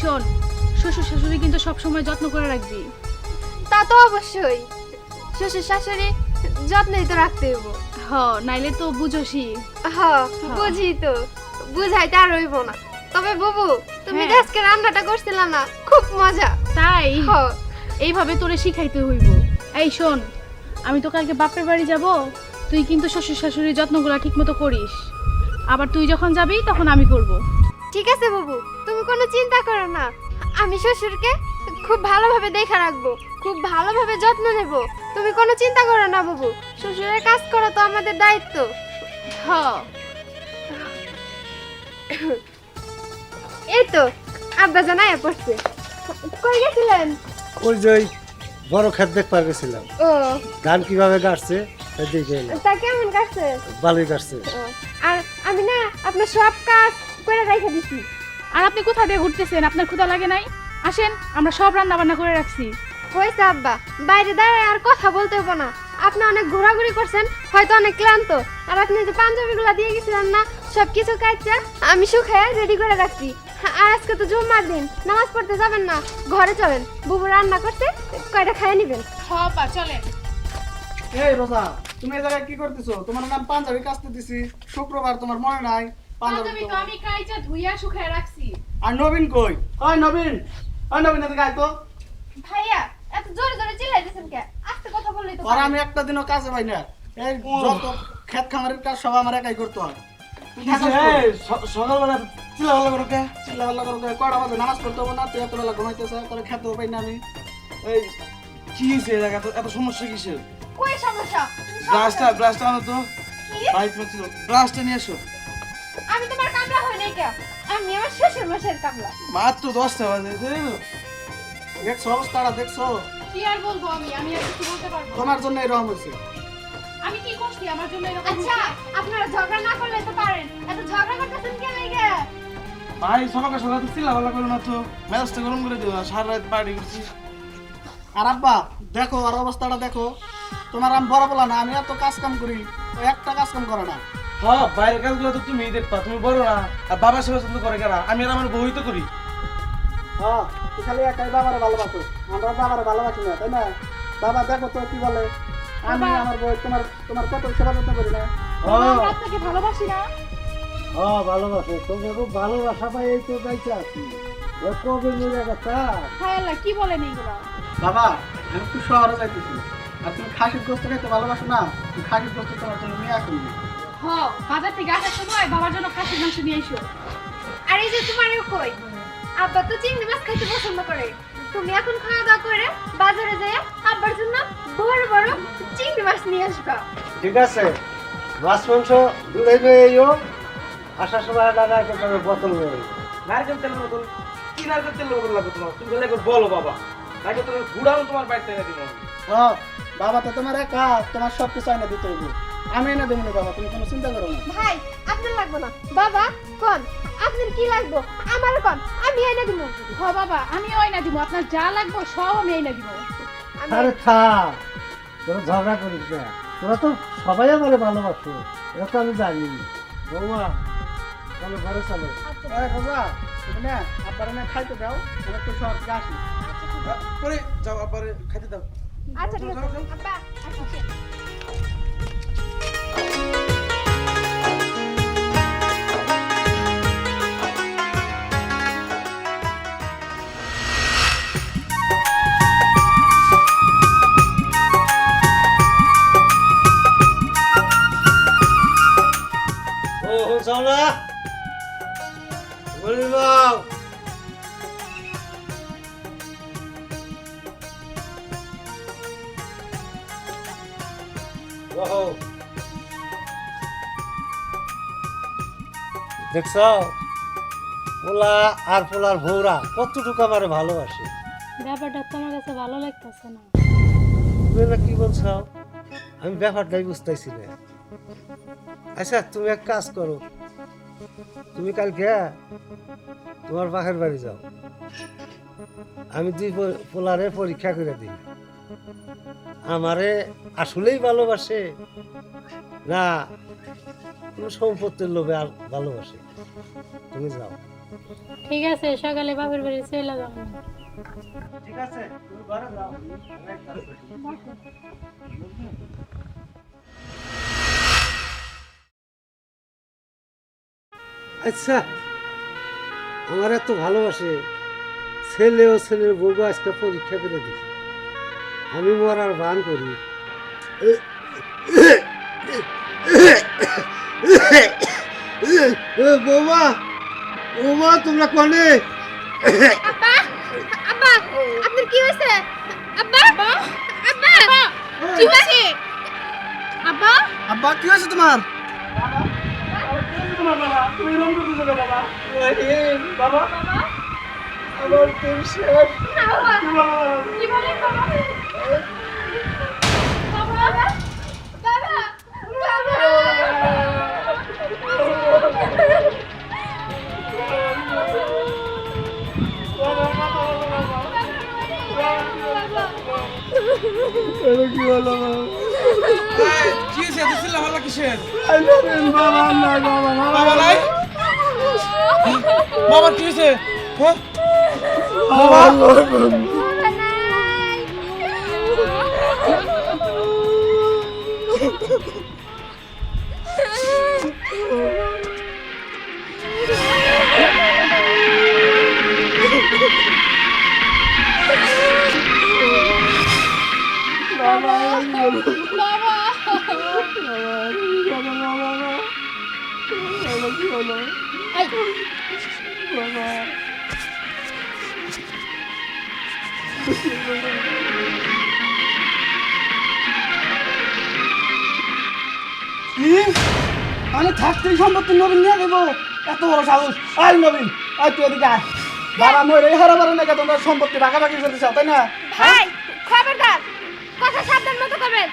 শোন শ্বশুর শাশুড়ি কিন্তু সবসময় যত্ন করে রাখবি। তা তো অবশ্যই। শ্বশুর শাশুড়ি যত্নই তো রাখতে হইব। হ নাইলে তো বুঝোসই। হ বুঝি তো। বুঝাইতে আর হইব না। তবে বাবু তুমি যে হ্যাঁ। আজকে রান্নাটা করছিলা না খুব মজা। তাই? হ। এইভাবে তোরে শিখাইতে হইব। এই শোন আমি তো কালকে বাপের বাড়ি যাব তুই কিন্তু শ্বশুর শাশুড়ির যত্নগুলো ঠিক মতো করিস। আবার তুই যখন যাবি তখন আমি করব। ঠিক আছে বাবু। তুমি কোনো চিন্তা করো না। আমি শ্বশুরকে খুব ভালোভাবে দেখে রাখব খুব ভালোভাবে যত্ন নেব। তুমি কোনো চিন্তা করো না বাবু শ্বশুরের কাজ করা তো আমাদের দায়িত্ব। হ। এই তো আব্বা জানাই পড়ছে। কই গেছিলেন? ওই যে ওই বড় ক্ষেত দেখবার গেছিলাম। ও। ধান কীভাবে কাটছে তা দেখে এলাম। তা কেমন কাটছে ভালোই কাটছে আর আমি না আপনার সব কাজ করে রেখে দিছি। আর আপনি কোথা দিয়ে ঘুরতেছেন? আপনার ক্ষুধা লাগে নাই? আসেন আমরা সব রান্না বান্না করে রাখছি। হয়েছে আব্বা বাইরে দাঁড়ায় আর কথা বলতে হব না। আপনি অনেক ঘোরাঘুরি করছেন হয়তো অনেক ক্লান্ত। আর আপনি যে পাঞ্জাবিগুলো দিয়ে গেছিলেন না সব কিছু কাটছে আমি শুকায় রেডি করে রাখছি। আর আজকে তো জুম্মার দিন নামাজ পড়তে যাবেন না ঘরে চলেন। বুবু রান্না করতে কয়টা খাইয়ে নেবেন। হ চলেন। এই রোজা তুমি এই জায়গায় কি করতেছো? তোমার নাম পাঞ্জাবি কাচতে দিছি শুক্রবার তোমার মনে নাই। পাঞ্জাবি তো আমি কাইচা ধুইয়া শুকায় রাখছি। আর নবীন কই? ওই নবীন? ওই নবীন এদিকে আয় তো। ভাইয়া এত জোরে জোরে চিল্লাইতেছেন কে? আস্তে কথা বললেই তো আর আমি একটা দিনও কাজে পাই না। এই যত খামারের কাজ সব আমার একাই করতে হয়? সকালবেলা চিলা ভালো করো কে? চিল্লা পাল্লা করে কয়, কয়টা বাজে? নামাজ পড়তে হবে না? তুই এত বেলা ঘুমাইতেছ তোর খেতেও পাই না আমি। এই কি হয়েছে এই জায়গা? এত সমস্যা কিসের? কই সমস্যা? ব্রাশটা ব্রাশটা আনো তো। বাইক ছিল। ব্রাশটা নিয়ে এসো। আমি তোমার কামলা হই নাই কে আমি আমার শ্বশুর মশাইয়ের কামলা। মাত্র দশটা বাজে দেখছ অবস্থাটা দেখছ? কি আর বলব আমি? আমি আর কিছু বলতে পারব তোমার জন্য এরকম হয়েছে। আমি কি করছি? আমার জন্য এরকম আচ্ছা আপনারা ঝগড়া না করলে তো পারেন। এত ঝগড়া করতেছেন কেন গে ভাই সকাল সকাল তো চিলা ভালো করো না তো। মেজাজটা গরম করে দিও না সারা রাত পার্টি করছি। আর আব্বা দেখো আর অবস্থাটা দেখো। তোমার আমি বড় বলা না আমি এত কাজ কাম করি একটা কাজ কাম করে না। হ্যাঁ বাইরের কাজগুলো তো তুমি দেখবা তুমি বড় না। আর বাবা সেবা যত্ন করে কেনা আমি আর আমার বউই তো করি। হ্যাঁ খালি একাই বাবারে ভালোবাসো। আমরা বাবারে ভালোবাসি না তাই না? বাবা দেখো তো কি বলে আমি আমার বই তোমার তোমার কত সেবা যত্ন করি না? আপনাকে ভালোবাসি না। হ্যাঁ ভালোবাসে। তোমরা খুব ভালোবাসা পাই এই তো আছি। কবে মরে গেছা? হায় কি বলেন এইগুলা? বাবা আমি একটু শহরে যাইতেছি। আর তুমি খাসির গোস্ত খাইতে ভালোবাসো না? তুমি খাসির গোস্ত তোমার জন্য নিয়ে আসুন হ বাজার থেকে আসার সময় বাবার জন্য খাসির মাংস নিয়ে এসো আর এই যে তোমারও কই আব্বা তো চিংড়ি মাছ খাইতে পছন্দ করে। তুমি এখন খাওয়া দাওয়া করে বাজারে যাই আব্বার জন্য বড় বড় চিংড়ি মাছ নিয়ে আসবা। ঠিক আছে মাছ মাংস দূরে নিয়ে এও আসার সময় দাদা একটা বোতল নিয়ে নারকেল বোতল কি নারকেল বোতল লাগবে তোমার? তুমি একবার বলো বাবা। নারকেল তেল গুড়াও তোমার বাড়িতে এনে দিব হ্যাঁ বাবা তো তোমার একা তোমার সব কিছু এনে দিতে হইব। আমি এনে দেবো না বাবা তুমি কোনো চিন্তা করো না। ভাই আপনার লাগবে না। বাবা কোন আপনার কি লাগবে? আমার কোন আমি এনে দিব হ বাবা আমিও আইনা দিব আপনার যা লাগবে সব আমি আইনা দিব আমি আরে থাক তোরা ঝগড়া করিস না। তোরা তো সবাই আমার ভালোবাসো এটা তো আমি জানি। বৌমা চলো ঘরে চলো। এই রোজা তুমি না আব্বার না খাইতে দাও আমি একটু শহর থেকে আসি। পরে যাও আবার খাইতে দাও। আচ্ছা ঠিক আছে। আব্বা আচ্ছা দেখছ? পোলা আর পোলার ভৌরা কতটুকু আমার ভালোবাসে? ব্যাপারটা তো আমার কাছে ভালো লাগতেছে না। তুমি না কি বলছ? আমি ব্যাপারটাই বুঝতেছি না। আচ্ছা তুমি এক কাজ করো। তুমি কালকে তোমার পাখের বাড়ি যাও। আমি দুই পোলারে পরীক্ষা করে দিই। আমারে আসলেই ভালোবাসে? না কোনো সম্পত্তির লোভে আর ভালোবাসে তুমি যাও। ঠিক আছে সকালে বাপের বাড়ি চলে যাব ঠিক আছে তুমি ঘরে যাও। আচ্ছা আমার এত ভালোবাসে ছেলে ও ছেলের বউ আজকে পরীক্ষা করে দিই আমি মরার বান করি বৌমা বৌমা তোমরা কনে আব্বা আব্বা আপনার কি হয়েছে আব্বা আব্বা কি হয়েছে আব্বা আব্বা কি হয়েছে তোমার তোমার বাবা তুমি রং করতেছো কেন বাবা রহিম বাবা আমার তো শেষ বাবা? বাবা কি বলেন বাবা বাবা। বাবা কি হলো কি হয়েছে এত চিল্লা ভাল্লা কিসের বাবা না বাবা। বাবা নাই? বাবা কি হয়েছে? হ্যাঁ? อะไรวะอะไรไอ้ আমি থাকতেই সম্পত্তি নবীন নিয়ে দেবো এত বড় সাহস। আয় নবীন আয় তুই এদিকে আয়। বাবা মরে হারা বারে নাকি তোমরা সম্পত্তি ভাগাভাগি করতে চাও তাই না? ভাই খবরদার কথা সাবধান মতো করবেন।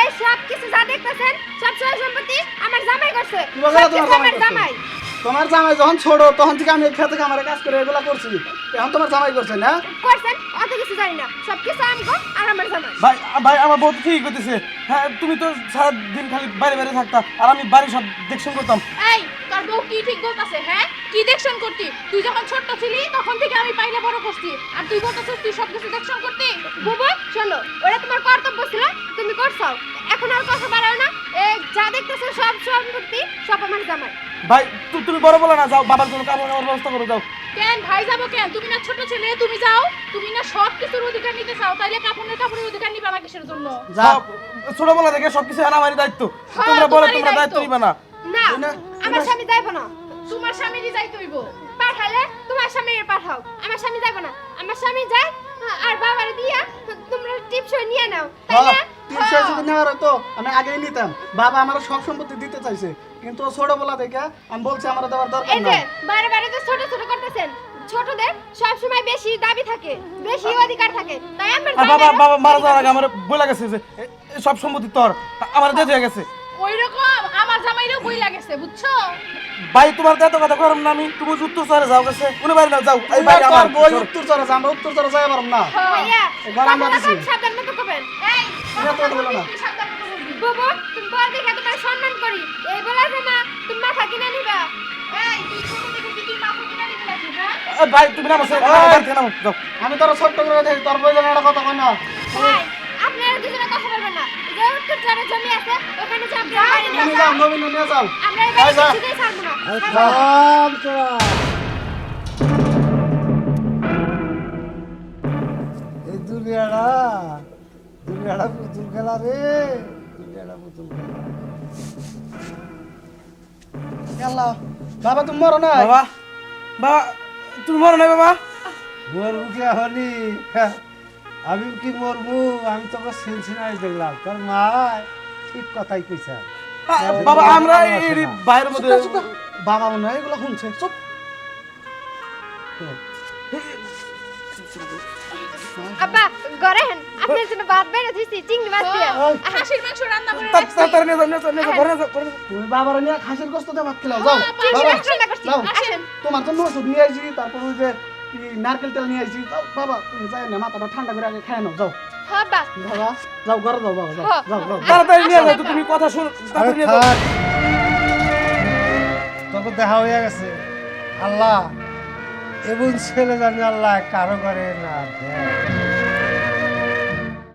এই সব কিছু যা দেখতেছেন সব সম্পত্তি আমার জামাই করছে। আমার জামাই? তোমার জামাই যখন ছোট তখন থেকে আমি খেতে কামারে কাজ করে এগুলা করছি। এখন তোমার জামাই করছে না? করছেন? অত কিছু জানি না। সব কিছু আমি গো আর আমার জামাই। ভাই ভাই আমার বউ তো ঠিকই করতেছে হ্যাঁ তুমি তো সারা দিন খালি বাইরে বাইরে থাকতা আর আমি বাড়ি সব দেখশন করতাম। এই তোর বউ কি ঠিক বলতাছে হ্যাঁ? কি দেখশন করতি? তুই যখন ছোট্ট ছিলি তখন থেকে আমি পাইলে বড় করছি। আর তুই বলতেছিস তুই সব কিছু দেখশন করতি? বুবু চলো ওটা তোমার কর্তব্য ছিল তুমি করছ এখন আর কথা বাড়াও না। এই যা দেখতেছো সব সম্পত্তি সব আমার জামাই। ভাই তুমি বড় বলো না যাও বাবার জন্য কাপড় কাপড় ব্যবস্থা করে যাও। কেন ভাই যাব কেন? তুমি না ছোট ছেলে তুমি যাও। তুমি না সব কিছুর অধিকার নিতে চাও তাইলে কাপড়ের কাপড়ের অধিকার নিবে না কিসের জন্য? যাও ছোটবেলা থেকে সবকিছু আমারই দায়িত্ব। হ্যাঁ, তোমরা বলে তোমরা দায়িত্ব। নিবে না। না আমার স্বামী যাইব না। তোমার স্বামীরই যাইতে হইব। পাঠালে তোমার স্বামী পাঠাও। আমার স্বামী যাইব না। আমার স্বামী যায় আর বাবারে দিয়া তোমরা টিপস নিয়ে নাও তাই না? হ্যাঁ, তিনশো যদি নেওয়ার হতো আমি আগেই নিতাম। বাবা আমার সব সম্পত্তি দিতে চাইছে কিন্তু ছোট বলা দেখে আমি বলছি আমার দেওয়ার দরকার বারে বারে যে ছোট ছোট করতেছেন। ছোটদের সব সময় বেশি দাবি থাকে বেশি অধিকার থাকে। তাই আমার বাবা বাবা মারা যাওয়ার আগে আমার বলে গেছে যে সব সম্পত্তি তোর আমার দিয়ে গেছে। ওই রকম আমার জামাইরও বই লাগেছে বুঝছ? ভাই তোমার তো এত কথা করম না আমি তুমি উত্তর চলে যাও গেছে। কোনো বাড়ি না যাও। এই বাড়ি আমার বই উত্তর চলে আমরা উত্তর চলে যাই পারম না। ভাইয়া এবার আমরা কথা দিছি। সাবধান মতো করবেন। এই কথা বলো না। তুমি বল দেখে তোমার সম্মান করি। এই বলা যে না তুমি মাথা কিনে নিবা। এই তুই ছোট থেকে কি মাথা কিনা নিবি নাকি হ্যাঁ? ভাই তুমি যাও। আমি তোর ছোট্ট করে দেখি তোর বই জানার কথা কই না। আপনারা দুজনে কথা বলবেন না। এই যে উত্তর চরে জমি আছে ওখানে যে নিয়ে নিয়ে যাও নবীন নিয়ে যাও। আমরা এই বাড়ি কিছুতেই ছাড়বো না। থাম তোরা এই দুনিয়াটা দুনিয়াটা পুতুল খেলা রে। দুনিয়াটা পুতুল খেলা। আল্লাহ বাবা তুমি মরো না বাবা বাবা তুমি মরো না বাবা? মরবু কি হনি আমি কি মরবু? আমি তোকে সেন্সিনাইজ দেখলাম। তোর মা ঠিক কথাই কইছা। বাবা আমরা এই বাইরের মধ্যে বাবা মনে হয় এগুলো শুনছে। চুপ। আব্বা ঘরে হেন। আপনার জন্য ভাত বেড়ে দিছি চিংড়ি মাছ দিয়ে। হাসির মাংস রান্না করে রাখছি। তাড়াতাড়ি নিয়ে যাও নিয়ে যাও ঘরে যাও, ঘরে নিয়ে যাও। তুমি বাবার নিয়ে খাসির দিয়ে ভাত খেলাও যাও। বাবা। তোমার জন্য ওষুধ নিয়ে আইছি তারপর ওই যে নারকেল তেল নিয়ে আসছি বাবা তুমি যাই না মাথাটা ঠান্ডা করে আগে খায় নাও যাও। হ্যাঁ বাবা। যাও ঘরে যাও বাবা যাও হ্যাঁ। যাও যাও। তাড়াতাড়ি নিয়ে যাও তুমি কথা শুন তাড়াতাড়ি নিয়ে যাও। দেখা হয়ে গেছে। আল্লাহ এবং ছেলে জানি আল্লাহ কারও করে না